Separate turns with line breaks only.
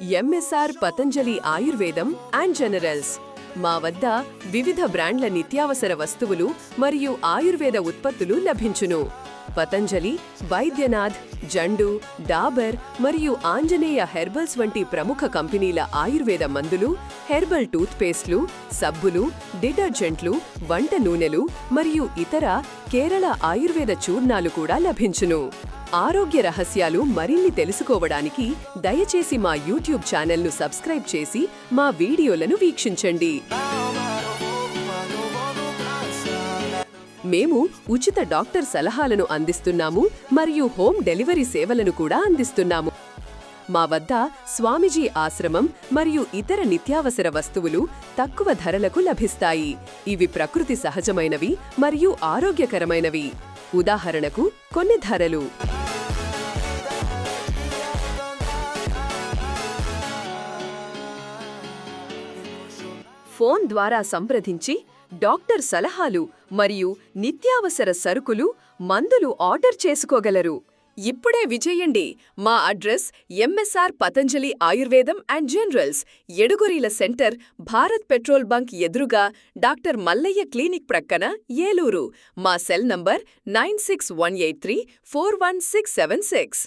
MSR Patanjali ఆయుర్వేదం and generals. మా వద్ద వివిధ బ్రాండ్ల నిత్యావసర వస్తువులు మరియు ఆయుర్వేద ఉత్పత్తులు లభించును. పతంజలి వైద్యనాథ్ జండు డాబర్ మరియు ఆంజనేయ హెర్బల్స్ వంటి ప్రముఖ కంపెనీల ఆయుర్వేద మందులు హెర్బల్ టూత్ పేస్ట్లు సబ్బులు డిటర్జెంట్లు వంట నూనెలు మరియు ఇతర కేరళ ఆయుర్వేద చూర్ణాలు కూడా లభించును. ఆరోగ్య రహస్యాలు మరిన్ని తెలుసుకోవడానికి దయచేసి మా యూట్యూబ్ ఛానల్ను సబ్స్క్రైబ్ చేసి మా వీడియోలను వీక్షించండి. మేము ఉచిత డాక్టర్ సలహాలను అందిస్తున్నాము మరియు హోమ్ డెలివరీ సేవలను కూడా అందిస్తున్నాము. మా వద్ద స్వామిజీ ఆశ్రమం మరియు ఇతర నిత్యావసర వస్తువులు తక్కువ ధరలకు లభిస్తాయి. ఇవి ప్రకృతి సహజమైనవి మరియు ఆరోగ్యకరమైనవి. ఉదాహరణకు కొన్ని ధరలు. ఫోన్ ద్వారా సంప్రదించి డాక్టర్ సలహాలు మరియు నిత్యావసర సరుకులు మందులు ఆర్డర్ చేసుకోగలరు. ఇప్పుడే విజయండి. మా address M S R Patanjali ఆయుర్వేదం అండ్ జనరల్స్ ఎడుగురీల సెంటర్ భారత్ పెట్రోల్ బంక్ ఎదురుగా డాక్టర్ మల్లయ్య క్లినిక్ ప్రక్కన ఏలూరు. మా cell number nine six one eight three four one six seven six.